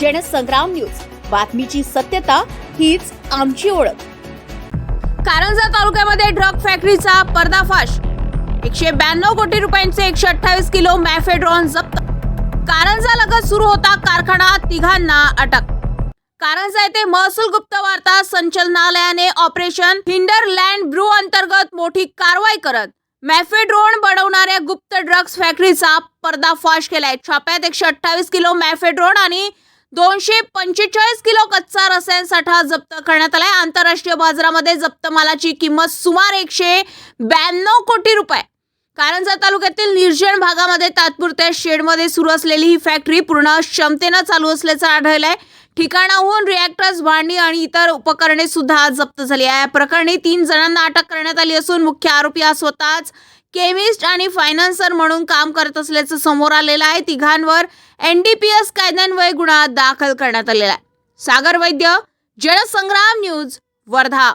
Jansangram news. बातमीची सत्यता हीच आमची ओळख. कारंजा तालुक्यामध्ये ड्रग फॅक्टरीचा पर्दाफाश. एकशे ब्याण्णव कोटी रुपयांचे एकशे अठ्ठावीस किलो मॅफेड्रॉन जप्त. कारंजा लगत सुरू होता कारखाना तिघांना अटक. कारंजा येथे महसूल गुप्त वार्ता संचालनालयाने ऑपरेशन हिंडरलँड ब्रू अंतर्गत मोठी कारवाई करत मॅफेड्रोन बनवणाऱ्या गुप्त ड्रग्ज फॅक्टरीचा पर्दाफाश केलाय. छाप्यात एकशे अठ्ठावीस किलो मॅफेड्रोन आणि दोनशे पंचेचाळीस किलो कच्चा रसायन साठा जप्त करण्यात आलाय. आंतरराष्ट्रीय बाजारामध्ये जप्त मालाची किंमत सुमारे एकशे ब्याण्णव कोटी रुपये. कारंजा तालुक्यातील निर्जन भागामध्ये तात्पुरत्या शेडमध्ये सुरू असलेली ही फॅक्टरी पूर्ण क्षमतेनं चालू असल्याचं आढळलंय. ठिकाणाहून रिॲक्टर्स भांडी आणि इतर उपकरणे सुद्धा जप्त झाली आहे. या प्रकरणी तीन जणांना अटक करण्यात आली असून मुख्य आरोपी हा स्वतःच केमिस्ट आणि फायनान्सर म्हणून काम करत असल्याचं समोर आलेलं आहे. तिघांवर एन डी पी एस कायद्यान्वये गुन्हा दाखल करण्यात आलेला आहे. सागर वैद्य जनसंग्राम न्यूज वर्धा.